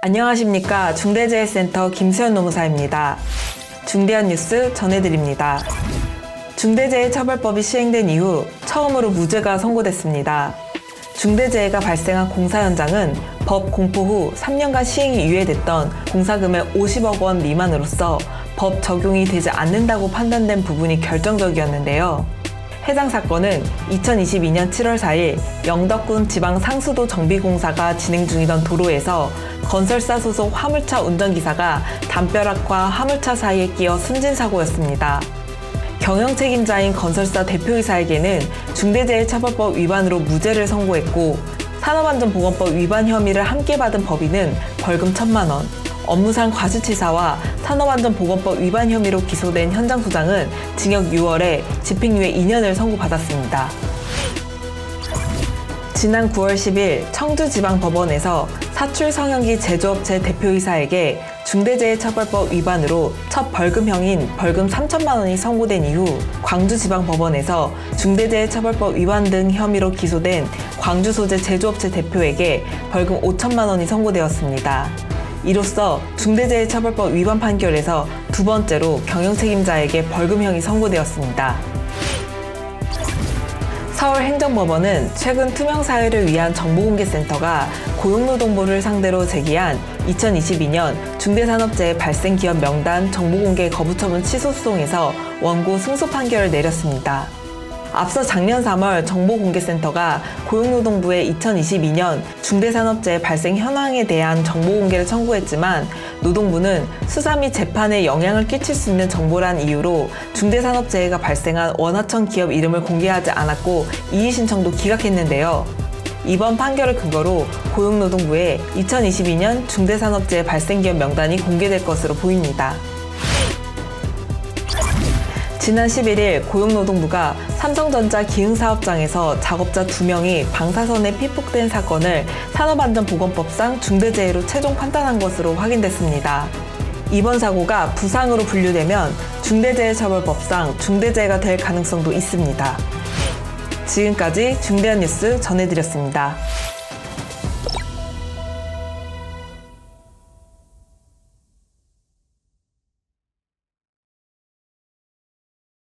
안녕하십니까. 중대재해센터 김수현 노무사입니다. 중대한 뉴스 전해드립니다. 중대재해처벌법이 시행된 이후 처음으로 무죄가 선고됐습니다. 중대재해가 발생한 공사 현장은 법 공포 후 3년간 시행이 유예됐던 공사금액 50억 원 미만으로서 법 적용이 되지 않는다고 판단된 부분이 결정적이었는데요. 해당 사건은 2022년 7월 4일 영덕군 지방 상수도 정비공사가 진행 중이던 도로에서 건설사 소속 화물차 운전기사가 담벼락과 화물차 사이에 끼어 숨진 사고였습니다. 경영 책임자인 건설사 대표이사에게는 중대재해처벌법 위반으로 무죄를 선고했고 산업안전보건법 위반 혐의를 함께 받은 법인은 벌금 1천만 원, 업무상 과실치사와 산업안전보건법 위반 혐의로 기소된 현장 소장은 징역 6월에 집행유예 2년을 선고받았습니다. 지난 9월 10일 청주지방법원에서 사출 성형기 제조업체 대표이사에게 중대재해처벌법 위반으로 첫 벌금형인 벌금 3천만 원이 선고된 이후 광주지방법원에서 중대재해처벌법 위반 등 혐의로 기소된 광주 소재 제조업체 대표에게 벌금 5천만 원이 선고되었습니다. 이로써 중대재해처벌법 위반 판결에서 두 번째로 경영 책임자에게 벌금형이 선고되었습니다. 서울행정법원은 최근 투명사회를 위한 정보공개센터가 고용노동부를 상대로 제기한 2022년 중대산업재해 발생 기업 명단 정보공개 거부처분 취소 소송에서 원고 승소 판결을 내렸습니다. 앞서 작년 3월 정보공개센터가 고용노동부에 2022년 중대산업재해 발생 현황에 대한 정보공개를 청구했지만 노동부는 수사 및 재판에 영향을 끼칠 수 있는 정보란 이유로 중대산업재해가 발생한 원화청 기업 이름을 공개하지 않았고 이의 신청도 기각했는데요. 이번 판결을 근거로 고용노동부의 2022년 중대산업재해 발생 기업 명단이 공개될 것으로 보입니다. 지난 11일 고용노동부가 삼성전자 기흥사업장에서 작업자 2명이 방사선에 피폭된 사건을 산업안전보건법상 중대재해로 최종 판단한 것으로 확인됐습니다. 이번 사고가 부상으로 분류되면 중대재해처벌법상 중대재해가 될 가능성도 있습니다. 지금까지 중대한 뉴스 전해드렸습니다.